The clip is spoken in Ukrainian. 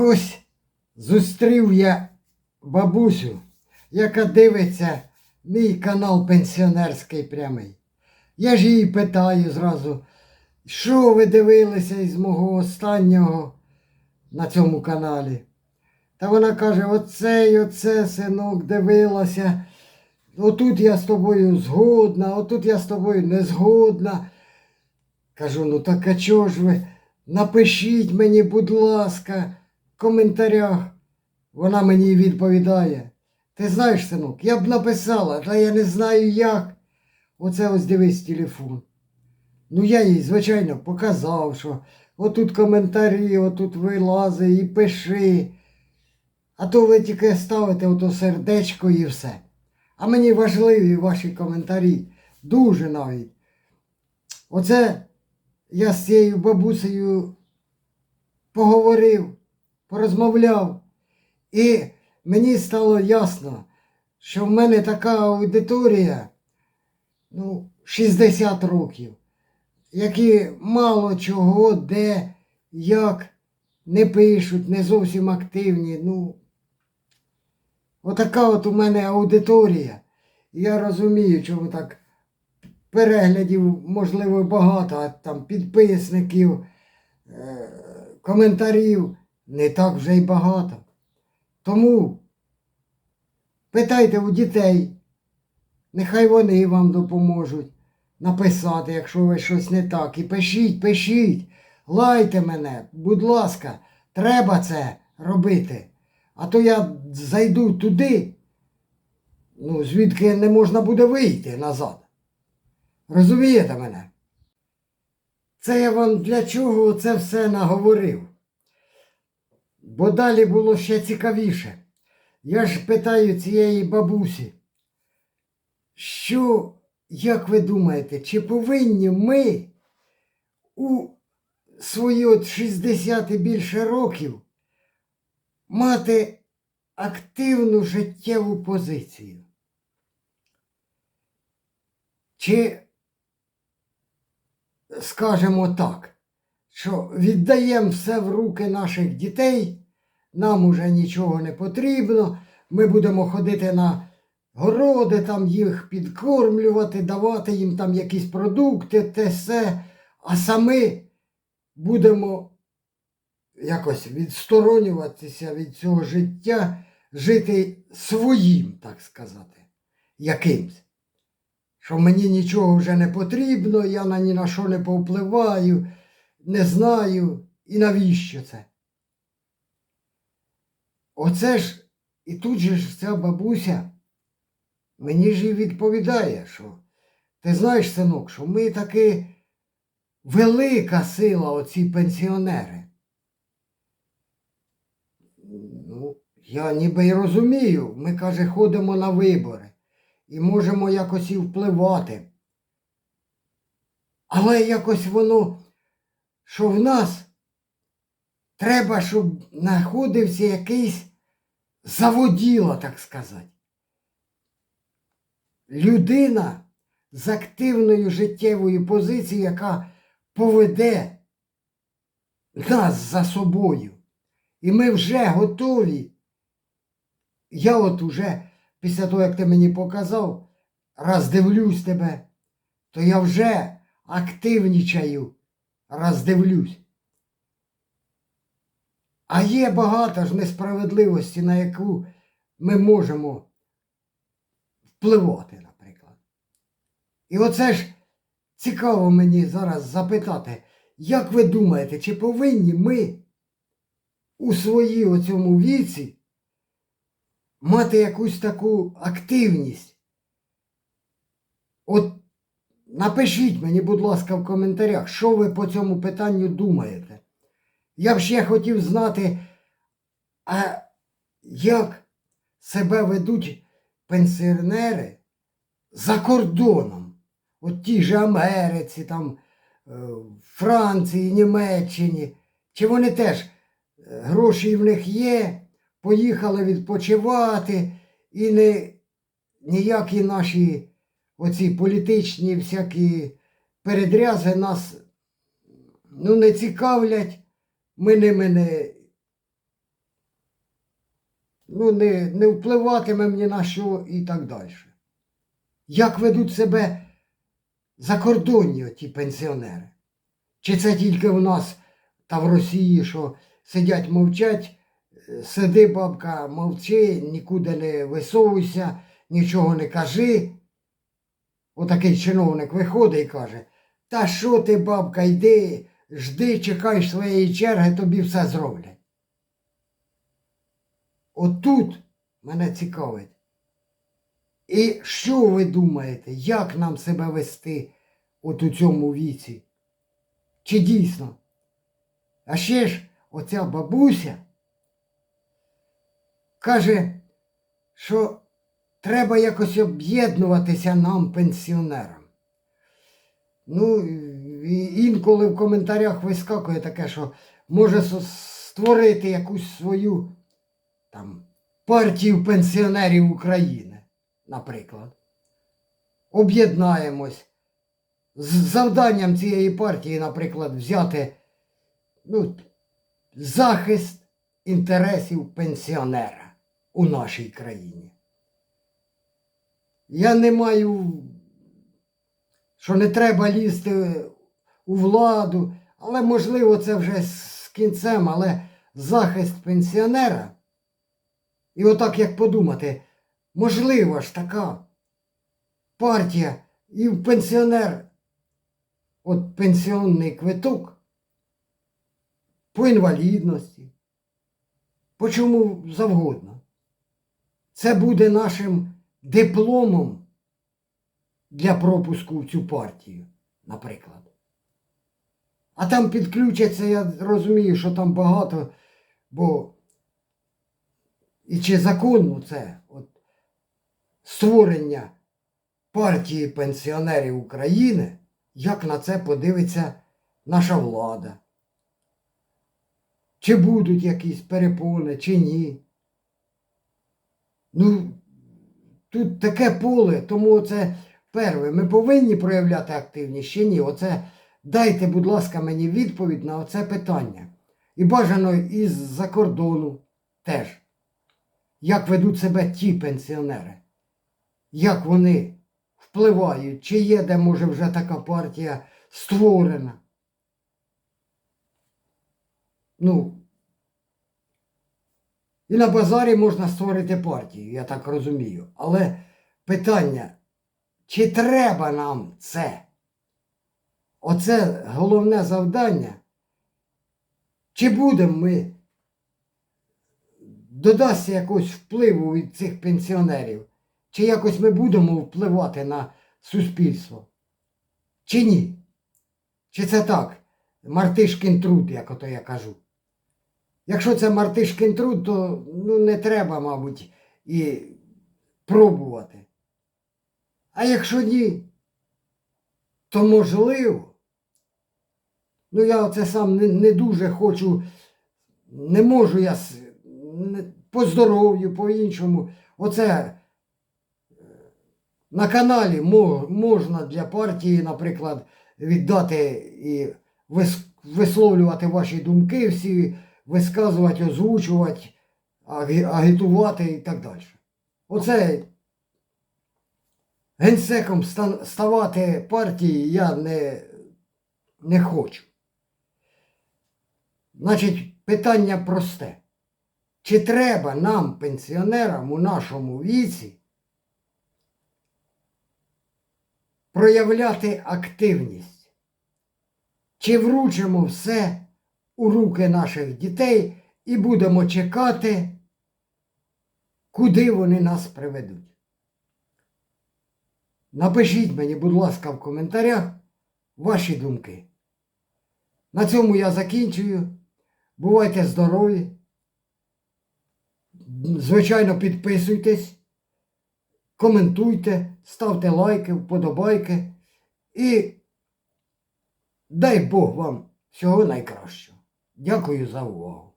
ось зустрів я бабусю, яка дивиться мій канал пенсіонерський прямий. Я ж її питаю зразу, що ви дивилися із мого останнього на цьому каналі? Та вона каже: оце й оце, синок, дивилася. Отут я з тобою згодна, отут я з тобою не згодна. Кажу, ну так а чого ж ви? Напишіть мені, будь ласка, коментарях. Вона мені відповідає. Ти знаєш, синок, я б написала, та я не знаю як. Оце ось дивись телефон. Ну я їй, звичайно, показав, що отут коментарі, отут вилази і пиши. А то ви тільки ставите ото сердечко і все. А мені важливі ваші коментарі. Дуже навіть. Оце я з цією бабусею поговорив, порозмовляв. І мені стало ясно, що в мене така аудиторія, ну, 60 років, які мало чого, де, як не пишуть, не зовсім активні. Ну, отака от у мене аудиторія. Я розумію, чому так переглядів, можливо, багато, а там підписників, е, коментарів не так вже й багато. Тому питайте у дітей, нехай вони вам допоможуть написати, якщо ви щось не так. І пишіть, пишіть, лайте мене, будь ласка, треба це робити. А то я зайду туди, ну, звідки не можна буде вийти назад. Розумієте мене? Це я вам для чого це все наговорив? Бо далі було ще цікавіше. Я ж питаю цієї бабусі, що, як ви думаєте, чи повинні ми у свої от 60 і більше років мати активну життєву позицію? Чи скажемо так, що віддаємо все в руки наших дітей, нам уже нічого не потрібно, ми будемо ходити на городи, там їх підкормлювати, давати їм там якісь продукти, те все, а самі будемо якось відсторонюватися від цього життя, жити своїм, так сказати, якимсь. Що мені нічого вже не потрібно, я на ні на що не повпливаю, не знаю і навіщо це. Оце ж і тут же ж ця бабуся мені ж і відповідає, що ти знаєш, синок, що ми таки велика сила, оці пенсіонери. Ну, я ніби й розумію, ми, каже, ходимо на вибори і можемо якось і впливати. Але якось воно, що в нас треба, щоб знаходився якийсь заводіло, так сказати. Людина з активною життєвою позицією, яка поведе нас за собою. І ми вже готові. Я от уже після того, як ти мені показав, раз дивлюсь тебе, то я вже активнічаю, раз дивлюсь. А є багато ж несправедливості, на яку ми можемо впливати, наприклад. І оце ж цікаво мені зараз запитати, як ви думаєте, чи повинні ми у своїй оцьому віці мати якусь таку активність. От напишіть мені, будь ласка, в коментарях, що ви по цьому питанню думаєте. Я б ще хотів знати, а як себе ведуть пенсіонери за кордоном. От ті ж Америці, там, е, Франції, Німеччині. Чи вони теж е, гроші в них є, поїхали відпочивати, і не ніякі наші оці політичні всякі передрязи нас ну, не цікавлять, ми ними не ну, не, не впливатиме ні на що і так далі. Як ведуть себе закордонні ті пенсіонери? Чи це тільки в нас та в Росії, що сидять мовчать, е, сиди, бабка, мовчи, нікуди не висовуйся, нічого не кажи. Отакий чиновник виходить і каже: Та що ти, бабка, йди, жди, чекай своєї черги, тобі все зроблять. Отут мене цікавить. І що ви думаєте, як нам себе вести от у цьому віці? Чи дійсно? А ще ж оця бабуся каже, що треба якось об'єднуватися нам, пенсіонерам. Ну, інколи в коментарях вискакує таке, що може створити якусь свою там, партію пенсіонерів України, наприклад. Об'єднаємось. З завданням цієї партії, наприклад, взяти ну, захист інтересів пенсіонера у нашій країні. Я не маю, що не треба лізти у владу, але можливо це вже з кінцем, але захист пенсіонера. І отак як подумати, можливо ж така партія і пенсіонер, от пенсіонний квиток по інвалідності, по чому завгодно. Це буде нашим дипломом для пропуску в цю партію, наприклад. А там підключаться, я розумію, що там багато, бо і чи законно це от, створення партії пенсіонерів України, як на це подивиться наша влада? Чи будуть якісь перепони, чи ні? Ну, тут таке поле, тому це перше. Ми повинні проявляти активність чи ні? Оце дайте, будь ласка, мені відповідь на оце питання. І бажано із-за кордону теж. Як ведуть себе ті пенсіонери? Як вони впливають? Чи є де, може, вже така партія створена? Ну, і на базарі можна створити партію, я так розумію. Але питання, чи треба нам це? Оце головне завдання. Чи будемо ми додасться якогось впливу від цих пенсіонерів? Чи якось ми будемо впливати на суспільство? Чи ні? Чи це так? Мартишкін труд, як ото я кажу. Якщо це мартишкін труд, то ну, не треба, мабуть, і пробувати. А якщо ні, то можливо. Ну, я оце сам не, не дуже хочу, не можу я не- по здоров'ю, по іншому. Оце е, на каналі мо- можна для партії, наприклад, віддати і вис- висловлювати ваші думки всі, висказувати, озвучувати, агітувати і так далі. Оце генсеком ставати партії я не, не хочу. Значить, питання просте. Чи треба нам, пенсіонерам у нашому віці, проявляти активність? Чи вручимо все у руки наших дітей і будемо чекати, куди вони нас приведуть? Напишіть мені, будь ласка, в коментарях ваші думки. На цьому я закінчую. Бувайте здорові. Звичайно, підписуйтесь, коментуйте, ставте лайки, вподобайки. І дай Бог вам всього найкращого. Дякую за увагу.